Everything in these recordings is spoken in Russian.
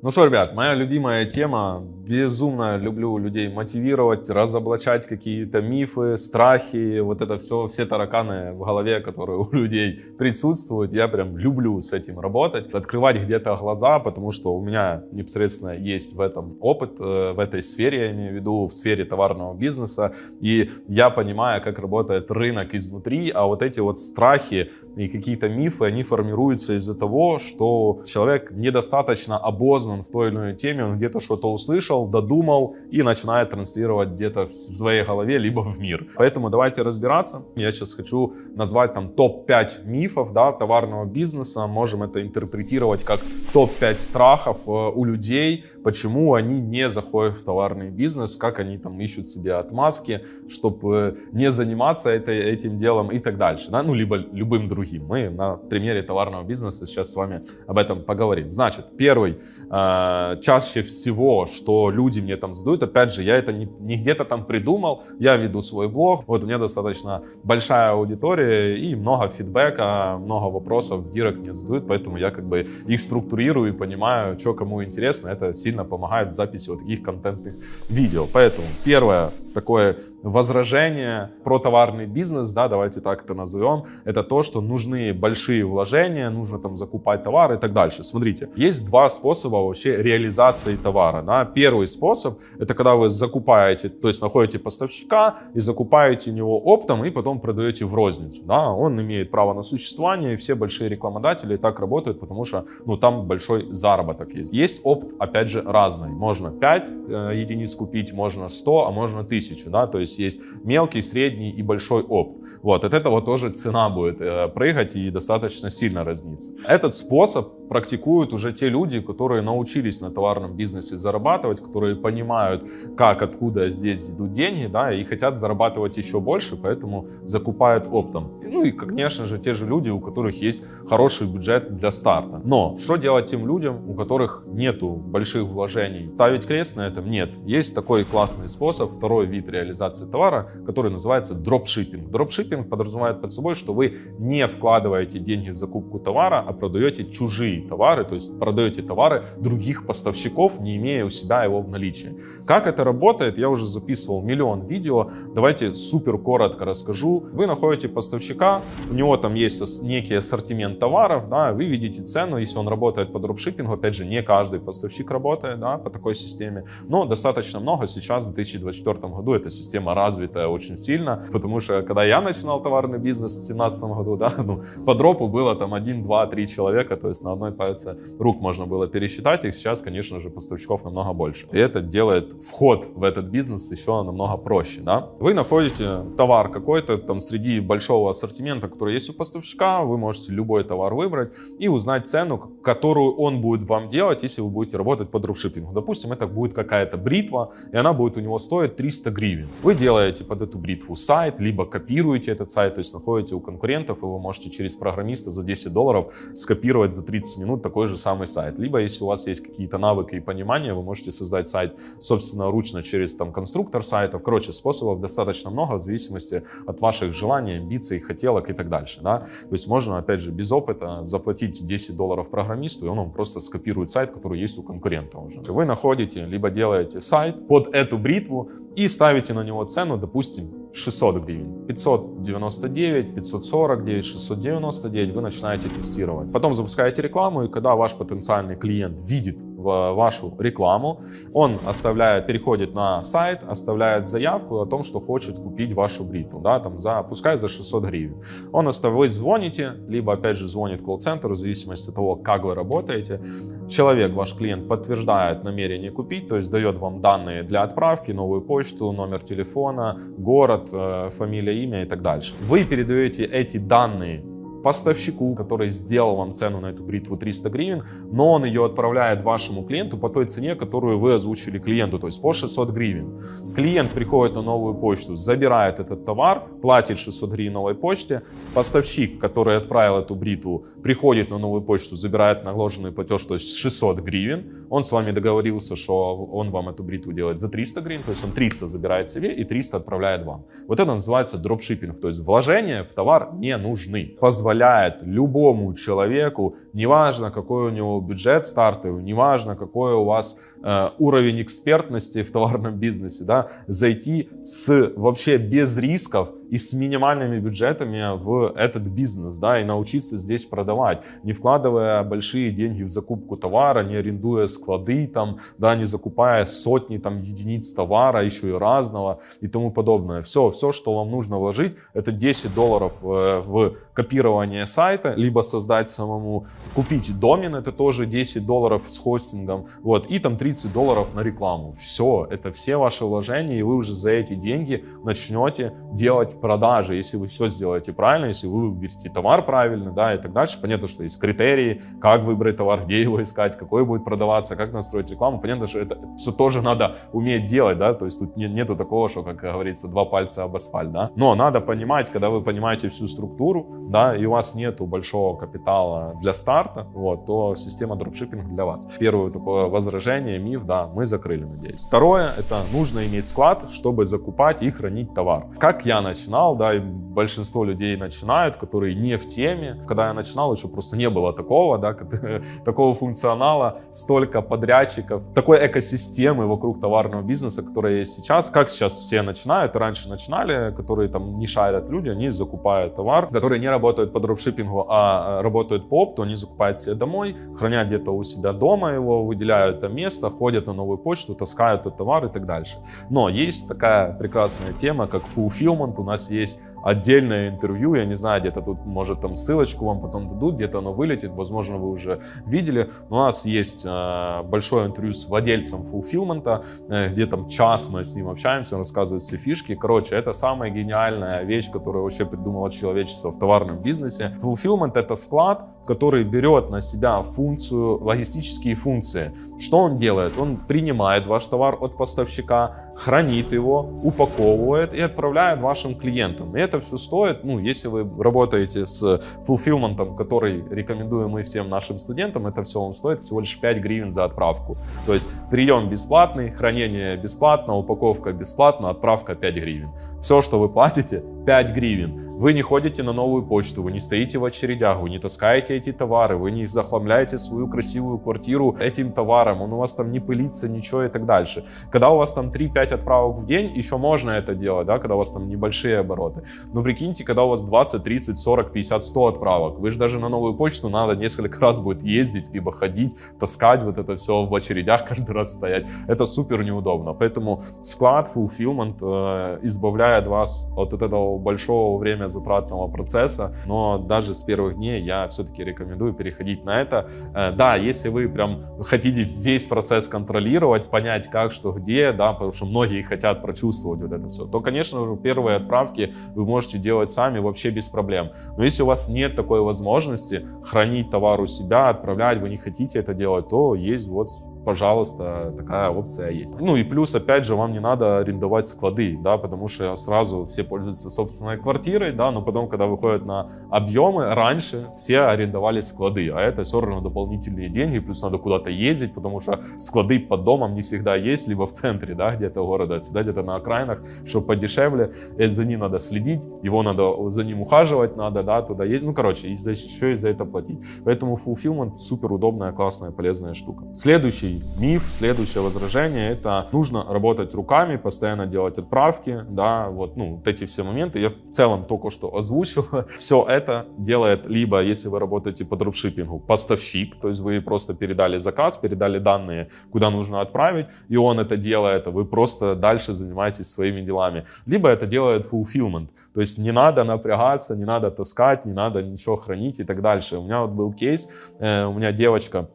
Ну что, ребят, моя любимая тема. Безумно люблю людей мотивировать, разоблачать какие-то мифы, страхи, вот это все, все тараканы в голове, которые у людей присутствуют. Я прям люблю с этим работать, открывать где-то глаза, потому что у меня непосредственно есть в этом опыт, э, в этой сфере, я имею в виду, в сфере товарного бизнеса. И я понимаю, как работает рынок изнутри, а вот эти вот страхи и какие-то мифы, они формируются из-за того, что человек недостаточно обознан в той или иной теме, он где-то что-то услышал, додумал и начинает транслировать где-то в своей голове, либо в мир. Поэтому давайте разбираться. Я сейчас хочу назвать там топ-5 мифов да, товарного бизнеса. Можем это интерпретировать как топ-5 страхов э, у людей, почему они не заходят в товарный бизнес, как они там ищут себе отмазки, чтобы не заниматься это, этим делом и так дальше. Да? Ну, либо любым другим. Мы на примере товарного бизнеса сейчас с вами об этом поговорим. Значит, первый э, чаще всего, что люди мне там задают, опять же, я это не, не где-то там придумал, я веду свой блог, вот у меня достаточно большая аудитория и много фидбэка, много вопросов в директ мне задают, поэтому я как бы их структурирую и понимаю, что кому интересно, это сильно помогает в записи вот таких контентных видео. Поэтому первое такое возражение про товарный бизнес, да, давайте так это назовем, это то, что нужны большие вложения, нужно там закупать товар и так дальше. Смотрите, есть два способа вообще реализации товара. Да. Первый способ — это когда вы закупаете, то есть находите поставщика и закупаете у него оптом и потом продаете в розницу. Да. Он имеет право на существование, и все большие рекламодатели так работают, потому что ну, там большой заработок есть. Есть опт, опять же, разный. Можно 5 э, единиц купить, можно 100, а можно 1000. Да. То есть есть мелкий, средний и большой опт. Вот, от этого тоже цена будет э, прыгать и достаточно сильно разниться. Этот способ практикуют уже те люди, которые научились на товарном бизнесе зарабатывать, которые понимают, как, откуда здесь идут деньги, да, и хотят зарабатывать еще больше, поэтому закупают оптом. Ну и, конечно же, те же люди, у которых есть хороший бюджет для старта. Но что делать тем людям, у которых нету больших вложений? Ставить крест на этом? Нет. Есть такой классный способ, второй вид реализации товара, который называется дропшиппинг. Дропшиппинг подразумевает под собой, что вы не вкладываете деньги в закупку товара, а продаете чужие товары, то есть продаете товары других поставщиков, не имея у себя его в наличии. Как это работает, я уже записывал миллион видео, давайте супер коротко расскажу. Вы находите поставщика, у него там есть некий ассортимент товаров, да, вы видите цену, если он работает по дропшиппингу, опять же, не каждый поставщик работает да, по такой системе, но достаточно много сейчас в 2024 году эта система развитая очень сильно, потому что когда я начинал товарный бизнес в 2017 году, да, ну, по дропу было там 1, 2, 3 человека, то есть на одной пальце рук можно было пересчитать их. Сейчас, конечно же, поставщиков намного больше. И это делает вход в этот бизнес еще намного проще. Да? Вы находите товар какой-то там среди большого ассортимента, который есть у поставщика. Вы можете любой товар выбрать и узнать цену, которую он будет вам делать, если вы будете работать по дропшиппингу. Допустим, это будет какая-то бритва, и она будет у него стоить 300 гривен. Вы делаете под эту бритву сайт, либо копируете этот сайт, то есть находите у конкурентов, и вы можете через программиста за 10 долларов скопировать за 30 минут такой же самый сайт. Либо, если у вас есть какие-то навыки и понимания, вы можете создать сайт, собственно, ручно через там конструктор сайтов. Короче, способов достаточно много в зависимости от ваших желаний, амбиций, хотелок и так дальше. Да? То есть можно, опять же, без опыта заплатить 10 долларов программисту, и он вам просто скопирует сайт, который есть у конкурента уже. Вы находите, либо делаете сайт под эту бритву и ставите на него цену, допустим, 600 гривен. 599, 549, 699 вы начинаете тестировать. Потом запускаете рекламу, и когда ваш потенциальный клиент видит в вашу рекламу, он оставляет, переходит на сайт, оставляет заявку о том, что хочет купить вашу бритву, да, там за, пускай за 600 гривен. Он оставляет, вы звоните, либо опять же звонит колл-центр, в зависимости от того, как вы работаете. Человек, ваш клиент, подтверждает намерение купить, то есть дает вам данные для отправки, новую почту, номер телефона, город, э, фамилия, имя и так дальше. Вы передаете эти данные поставщику, который сделал вам цену на эту бритву 300 гривен, но он ее отправляет вашему клиенту по той цене, которую вы озвучили клиенту, то есть по 600 гривен. Клиент приходит на новую почту, забирает этот товар, платит 600 гривен новой почте. Поставщик, который отправил эту бритву, приходит на новую почту, забирает наложенный платеж, то есть 600 гривен. Он с вами договорился, что он вам эту бритву делает за 300 гривен, то есть он 300 забирает себе и 300 отправляет вам. Вот это называется дропшиппинг, то есть вложения в товар не нужны. Позволяет позволяет любому человеку, неважно какой у него бюджет стартовый, неважно какой у вас э, уровень экспертности в товарном бизнесе, да, зайти с вообще без рисков и с минимальными бюджетами в этот бизнес, да, и научиться здесь продавать, не вкладывая большие деньги в закупку товара, не арендуя склады там, да, не закупая сотни там единиц товара, еще и разного и тому подобное. Все, все, что вам нужно вложить, это 10 долларов э, в копирование сайта, либо создать самому, купить домен, это тоже 10 долларов с хостингом, вот, и там 30 долларов на рекламу. Все, это все ваши вложения, и вы уже за эти деньги начнете делать продажи, если вы все сделаете правильно, если вы выберете товар правильно, да, и так дальше. Понятно, что есть критерии, как выбрать товар, где его искать, какой будет продаваться, как настроить рекламу. Понятно, что это все тоже надо уметь делать, да, то есть тут нет, нету такого, что, как говорится, два пальца об асфальт, да. Но надо понимать, когда вы понимаете всю структуру, да, и у вас нету большого капитала для старта, вот, то система дропшиппинга для вас. Первое такое возражение, миф, да, мы закрыли, надеюсь. Второе, это нужно иметь склад, чтобы закупать и хранить товар. Как я начал начинал, да, и большинство людей начинают, которые не в теме. Когда я начинал, еще просто не было такого, да, такого функционала, столько подрядчиков, такой экосистемы вокруг товарного бизнеса, которая есть сейчас. Как сейчас все начинают, раньше начинали, которые там не шарят люди, они закупают товар, которые не работают по дропшиппингу, а работают по опту, они закупают себе домой, хранят где-то у себя дома его, выделяют там место, ходят на новую почту, таскают этот товар и так дальше. Но есть такая прекрасная тема, как fulfillment, у нас нас есть отдельное интервью, я не знаю, где-то тут, может, там ссылочку вам потом дадут, где-то оно вылетит, возможно, вы уже видели. Но у нас есть э, большое интервью с владельцем фулфилмента, э, где там час мы с ним общаемся, он рассказывает все фишки. Короче, это самая гениальная вещь, которую вообще придумало человечество в товарном бизнесе. Фулфилмент — это склад, который берет на себя функцию, логистические функции. Что он делает? Он принимает ваш товар от поставщика, хранит его, упаковывает и отправляет вашим клиентам. И это все стоит, ну, если вы работаете с фулфилментом, который рекомендуем мы всем нашим студентам, это все вам стоит всего лишь 5 гривен за отправку. То есть прием бесплатный, хранение бесплатно, упаковка бесплатна, отправка 5 гривен. Все, что вы платите, 5 гривен. Вы не ходите на новую почту, вы не стоите в очередях, вы не таскаете эти товары, вы не захламляете свою красивую квартиру этим товаром, он у вас там не пылится, ничего и так дальше. Когда у вас там 3-5 отправок в день, еще можно это делать, да, когда у вас там небольшие обороты. Но прикиньте, когда у вас 20, 30, 40, 50, 100 отправок, вы же даже на новую почту надо несколько раз будет ездить, либо ходить, таскать вот это все в очередях каждый раз стоять. Это супер неудобно. Поэтому склад, fulfillment э, избавляет вас от этого большого время затратного процесса. Но даже с первых дней я все-таки рекомендую переходить на это. Э, да, если вы прям хотите весь процесс контролировать, понять как, что, где, да, потому что многие хотят прочувствовать вот это все, то, конечно первые отправки вы можете делать сами вообще без проблем. Но если у вас нет такой возможности хранить товар у себя, отправлять, вы не хотите это делать, то есть вот пожалуйста, такая опция есть. Ну и плюс, опять же, вам не надо арендовать склады, да, потому что сразу все пользуются собственной квартирой, да, но потом, когда выходят на объемы, раньше все арендовали склады, а это все равно дополнительные деньги, плюс надо куда-то ездить, потому что склады под домом не всегда есть, либо в центре, да, где-то города, всегда где-то на окраинах, чтобы подешевле, это за ним надо следить, его надо, за ним ухаживать надо, да, туда ездить, ну, короче, еще и за это платить. Поэтому fulfillment супер удобная, классная, полезная штука. Следующий миф, следующее возражение, это нужно работать руками, постоянно делать отправки, да, вот, ну, вот эти все моменты. Я в целом только что озвучил. Все это делает либо, если вы работаете по дропшиппингу, поставщик, то есть вы просто передали заказ, передали данные, куда нужно отправить, и он это делает, а вы просто дальше занимаетесь своими делами. Либо это делает fulfillment, то есть не надо напрягаться, не надо таскать, не надо ничего хранить и так дальше. У меня вот был кейс, э, у меня девочка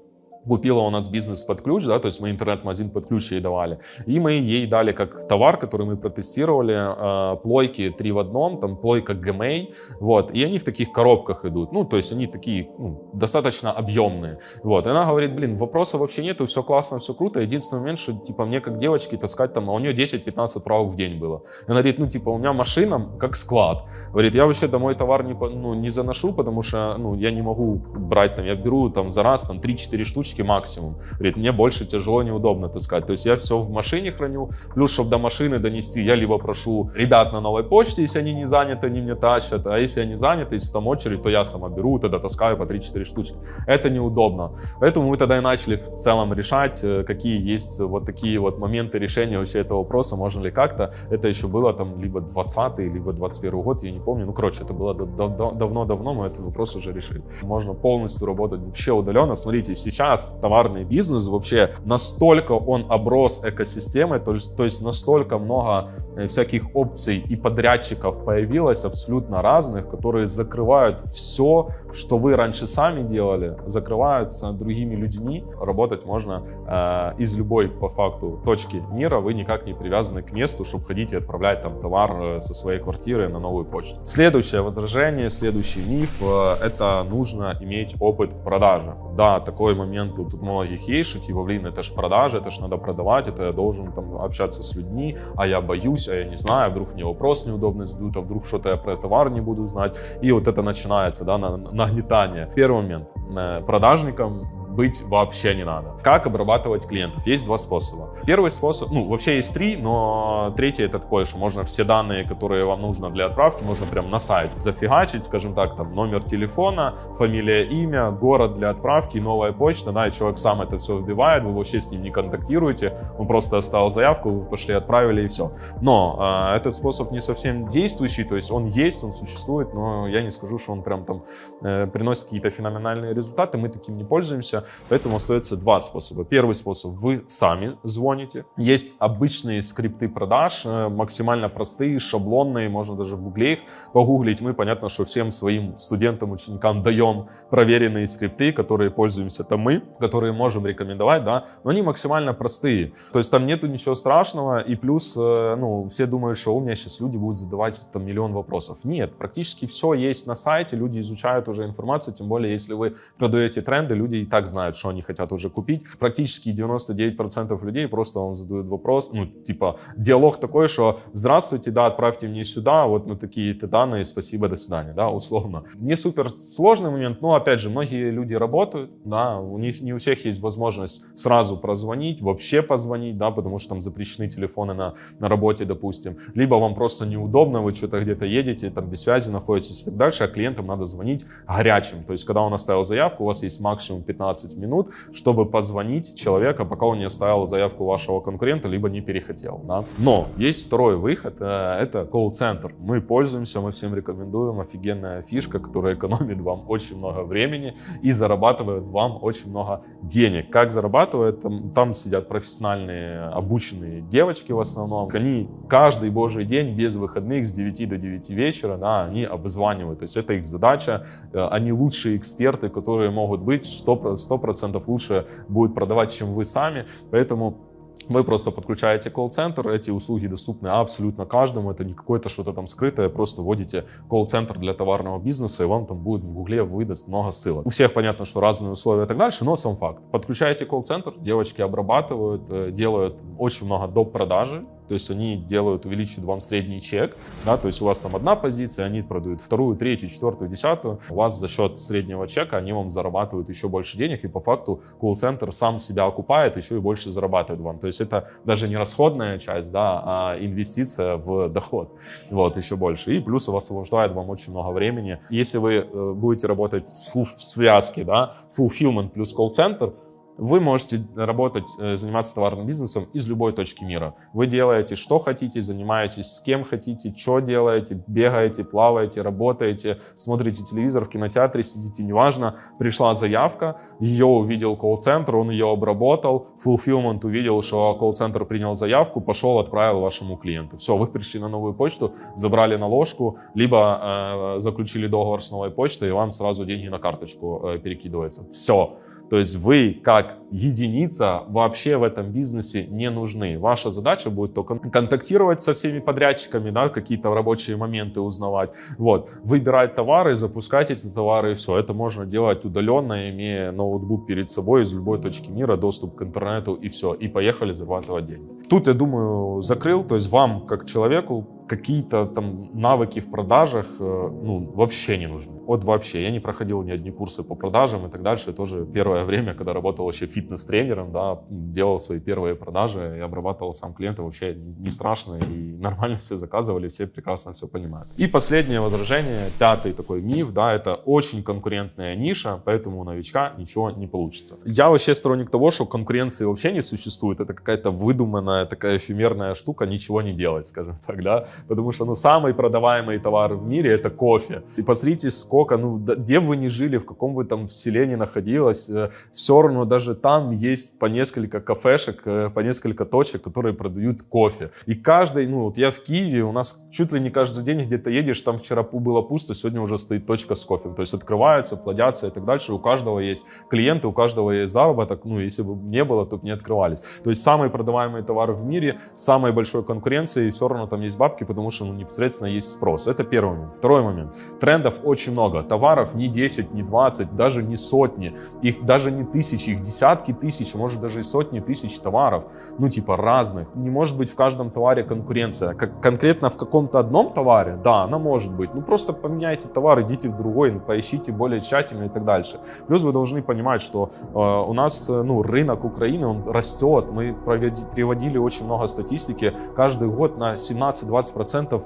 купила у нас бизнес под ключ, да, то есть мы интернет-магазин под ключ ей давали. И мы ей дали как товар, который мы протестировали, э, плойки 3 в одном, там плойка GMA, вот, и они в таких коробках идут, ну, то есть они такие ну, достаточно объемные, вот. И она говорит, блин, вопросов вообще нету, все классно, все круто, единственный момент, что, типа, мне как девочке таскать там, а у нее 10-15 правок в день было. И она говорит, ну, типа, у меня машина как склад. Говорит, я вообще домой товар не, ну, не заношу, потому что, ну, я не могу брать там, я беру там за раз там 3-4 штучки, почточки максимум. Говорит, мне больше тяжело, неудобно таскать. То есть я все в машине храню, плюс, чтобы до машины донести, я либо прошу ребят на новой почте, если они не заняты, они мне тащат, а если они заняты, если там очередь, то я сама беру, тогда таскаю по 3-4 штучки. Это неудобно. Поэтому мы тогда и начали в целом решать, э, какие есть вот такие вот моменты решения вообще этого вопроса, можно ли как-то. Это еще было там либо 20 либо 21 год, я не помню. Ну, короче, это было давно-давно, мы этот вопрос уже решили. Можно полностью работать вообще удаленно. Смотрите, сейчас товарный бизнес вообще настолько он оброс экосистемой, то есть, то есть настолько много э, всяких опций и подрядчиков появилось абсолютно разных, которые закрывают все, что вы раньше сами делали, закрываются другими людьми. Работать можно э, из любой, по факту, точки мира. Вы никак не привязаны к месту, чтобы ходить и отправлять там товар э, со своей квартиры на новую почту. Следующее возражение, следующий миф э, — это нужно иметь опыт в продажах. Да, такой момент тут, тут многих есть, что типа, блин, это ж продажи, это ж надо продавать, это я должен там общаться с людьми, а я боюсь, а я не знаю, вдруг мне вопрос неудобный задают, а вдруг что-то я про товар не буду знать. И вот это начинается, да, на, нагнетание. Первый момент. Э, продажникам быть вообще не надо. Как обрабатывать клиентов? Есть два способа. Первый способ, ну, вообще есть три, но третий это такой, что можно все данные, которые вам нужно для отправки, можно прям на сайт зафигачить, скажем так, там номер телефона, фамилия, имя, город для отправки, новая почта, да, и человек сам это все вбивает, вы вообще с ним не контактируете, он просто оставил заявку, вы пошли, отправили и все. Но э, этот способ не совсем действующий, то есть он есть, он существует, но я не скажу, что он прям там э, приносит какие-то феноменальные результаты, мы таким не пользуемся, Поэтому остается два способа. Первый способ – вы сами звоните. Есть обычные скрипты продаж, э, максимально простые, шаблонные, можно даже в гугле их погуглить. Мы, понятно, что всем своим студентам, ученикам даем проверенные скрипты, которые пользуемся там мы, которые можем рекомендовать, да, но они максимально простые. То есть там нету ничего страшного, и плюс, э, ну, все думают, что у меня сейчас люди будут задавать там миллион вопросов. Нет, практически все есть на сайте, люди изучают уже информацию, тем более, если вы продаете тренды, люди и так знают, что они хотят уже купить. Практически 99% людей просто вам задают вопрос, ну, типа, диалог такой, что «Здравствуйте, да, отправьте мне сюда, вот на такие-то данные, спасибо, до свидания», да, условно. Не супер сложный момент, но, опять же, многие люди работают, да, у них, не у всех есть возможность сразу прозвонить, вообще позвонить, да, потому что там запрещены телефоны на, на работе, допустим, либо вам просто неудобно, вы что-то где-то едете, там без связи находитесь и так дальше, а клиентам надо звонить горячим, то есть, когда он оставил заявку, у вас есть максимум 15 15 минут, чтобы позвонить человека, пока он не оставил заявку вашего конкурента, либо не перехотел. Да? Но есть второй выход, э, это колл-центр. Мы пользуемся, мы всем рекомендуем, офигенная фишка, которая экономит вам очень много времени и зарабатывает вам очень много денег. Как зарабатывает? Там, там сидят профессиональные, обученные девочки в основном. Они каждый божий день без выходных с 9 до 9 вечера, да, они обзванивают. То есть это их задача. Э, они лучшие эксперты, которые могут быть 100%, 100% лучше будет продавать, чем вы сами. Поэтому вы просто подключаете колл-центр, эти услуги доступны абсолютно каждому, это не какое-то что-то там скрытое, просто вводите колл-центр для товарного бизнеса, и вам там будет в гугле выдаст много ссылок. У всех понятно, что разные условия и так дальше, но сам факт. Подключаете колл-центр, девочки обрабатывают, э, делают очень много доп. продажи, то есть они делают, увеличивают вам средний чек, да, то есть у вас там одна позиция, они продают вторую, третью, четвертую, десятую. У вас за счет среднего чека они вам зарабатывают еще больше денег, и по факту колл-центр сам себя окупает, еще и больше зарабатывает вам. То есть это даже не расходная часть, да, а инвестиция в доход, вот, еще больше. И плюс у вас освобождает вам очень много времени. Если вы э, будете работать в связке, да, fulfillment плюс колл-центр, вы можете работать, э, заниматься товарным бизнесом из любой точки мира. Вы делаете, что хотите, занимаетесь с кем хотите, что делаете, бегаете, плаваете, работаете, смотрите телевизор, в кинотеатре сидите, неважно. Пришла заявка, ее увидел колл-центр, он ее обработал, fulfillment увидел, что колл-центр принял заявку, пошел, отправил вашему клиенту. Все, вы пришли на новую почту, забрали наложку, либо э, заключили договор с новой почтой, и вам сразу деньги на карточку э, перекидываются. Все. То есть вы как единица вообще в этом бизнесе не нужны. Ваша задача будет только контактировать со всеми подрядчиками, да, какие-то рабочие моменты узнавать, вот, выбирать товары, запускать эти товары и все. Это можно делать удаленно, имея ноутбук перед собой из любой точки мира, доступ к интернету и все. И поехали зарабатывать деньги. Тут, я думаю, закрыл, то есть вам, как человеку, какие-то там навыки в продажах, э, ну, вообще не нужны. Вот вообще. Я не проходил ни одни курсы по продажам и так дальше. Тоже первое время, когда работал вообще фитнес-тренером, да, делал свои первые продажи и обрабатывал сам клиента, вообще не страшно и нормально все заказывали, все прекрасно все понимают. И последнее возражение, пятый такой миф, да, это очень конкурентная ниша, поэтому у новичка ничего не получится. Я вообще сторонник того, что конкуренции вообще не существует. Это какая-то выдуманная такая эфемерная штука, ничего не делать, скажем так, да. Потому что, ну, самый продаваемый товар в мире это кофе. И посмотрите, сколько, ну, где вы ни жили, в каком бы там селении находилось, э, все равно даже там есть по несколько кафешек, э, по несколько точек, которые продают кофе. И каждый, ну, вот я в Киеве, у нас чуть ли не каждый день где-то едешь, там вчера было пусто, сегодня уже стоит точка с кофе. То есть открываются, плодятся и так дальше. У каждого есть клиенты, у каждого есть заработок. Ну, если бы не было, то бы не открывались. То есть самый продаваемый товар в мире, самой большой конкуренции, и все равно там есть бабки, потому что ну, непосредственно есть спрос. Это первый момент. Второй момент. Трендов очень много. Товаров не 10, не 20, даже не сотни. Их даже не тысячи, их десятки тысяч, может даже и сотни тысяч товаров. Ну, типа разных. Не может быть в каждом товаре конкуренция. Как конкретно в каком-то одном товаре, да, она может быть. Ну, просто поменяйте товар, идите в другой, поищите более тщательно и так дальше. Плюс вы должны понимать, что э, у нас э, ну, рынок Украины, он растет. Мы приводили очень много статистики. Каждый год на 17-20%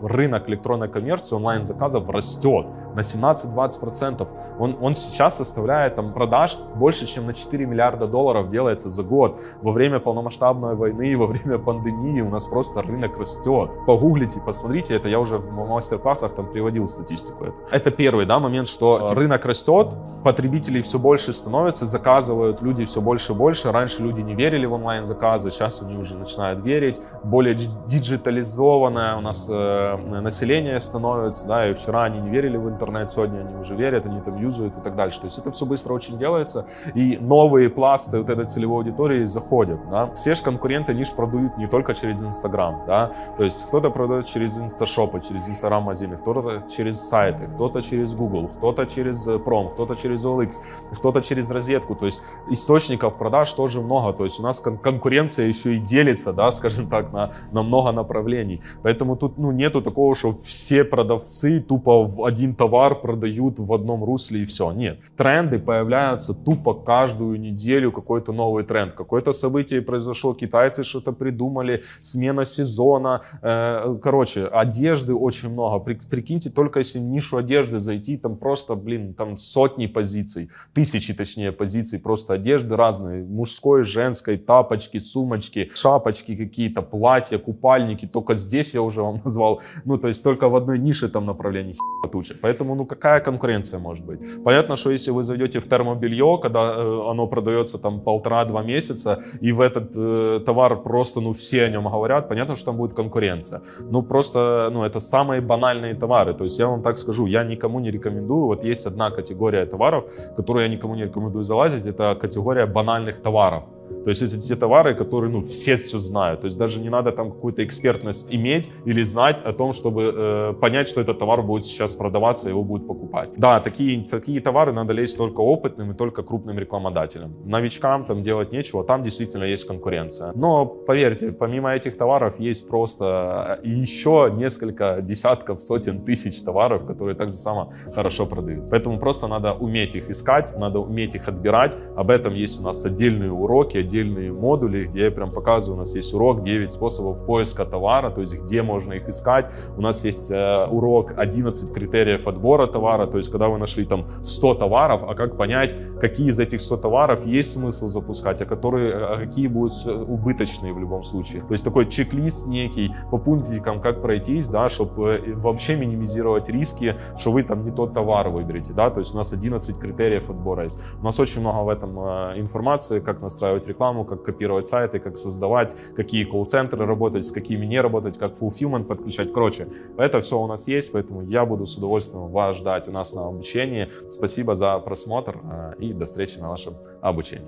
рынок электронной коммерции онлайн-заказов растет на 17-20%. Он, он сейчас составляет там, продаж больше, чем на 4 миллиарда долларов делается за год. Во время полномасштабной войны, во время пандемии у нас просто рынок растет. Погуглите, посмотрите, это я уже в мастер-классах там приводил статистику. Это, первый да, момент, что рынок растет, потребителей все больше становится, заказывают люди все больше и больше. Раньше люди не верили в онлайн-заказы, сейчас они уже начинают верить. Более диджитализованное у нас э, население становится, да, и вчера они не верили в интернет, сегодня они уже верят, они там юзают и так дальше. То есть это все быстро очень делается, и новые пласты вот этой целевой аудитории заходят, да. Все же конкуренты, же продают не только через Инстаграм, да, то есть кто-то продает через Инсташопы, через Инстаграм-магазины, кто-то через сайты, кто-то через Google, кто-то через Пром, кто-то через OLX, кто-то через розетку, то есть источников продаж тоже много, то есть у нас кон- конкуренция еще и делится, да, скажем так, на, на много направлений, поэтому тут, ну, нету такого, что все продавцы тупо в один товар продают в одном русле и все, нет. Тренды появляются тупо каждую неделю, какой-то новый тренд, какое-то событие произошло, китайцы что-то придумали, смена сезона, э, короче, одежды очень много, При, прикиньте, только если в нишу одежды зайти, там просто, блин, там сотни позиций, тысячи точнее позиций, просто одежды разные, мужской, женской, тапочки, сумочки, шапочки какие-то, платья, купальники, только здесь я уже вам назвал, ну, то есть только в одной нише там направлений туча. Поэтому, ну, какая конкуренция может быть? Понятно, что если вы зайдете в термобелье, когда э, оно продается там полтора-два месяца, и в этот э, товар просто, ну, все о нем говорят, понятно, что там будет конкуренция. Ну, просто, ну, это самые банальные товары. То есть я вам так скажу, я никому не рекомендую. Вот есть одна категория товаров, которую я никому не рекомендую залазить, это категория банальных товаров. То есть это те товары, которые, ну, все все знают. То есть даже не надо там какую-то экспертность иметь или знать о том, чтобы э, понять, что этот товар будет сейчас продаваться, его будут покупать. Да, такие, такие товары надо лезть только опытным и только крупным рекламодателям. Новичкам там делать нечего, там действительно есть конкуренция. Но поверьте, помимо этих товаров есть просто еще несколько десятков, сотен тысяч товаров, которые так же само хорошо продаются. Поэтому просто надо уметь их искать, надо уметь их отбирать. Об этом есть у нас отдельные уроки, отдельные модули, где я прям показываю, у нас есть урок 9 способов поиска товара, то есть где можно их искать. У нас есть э, урок 11 критериев отбора товара, то есть когда вы нашли там 100 товаров, а как понять, какие из этих 100 товаров есть смысл запускать, а которые, а какие будут убыточные в любом случае. То есть такой чек-лист некий по пунктикам, как пройтись, да, чтобы э, вообще минимизировать риски, что вы там не тот товар выберете, да, то есть у нас 11 критериев отбора есть. У нас очень много в этом э, информации, как настраивать рекламу, как копировать сайты, как создавать, какие колл-центры работать, с какими не работать, как fulfillment подключать. Короче, это все у нас есть, поэтому я буду с удовольствием вас ждать у нас на обучении. Спасибо за просмотр э, и до встречи на вашем обучении.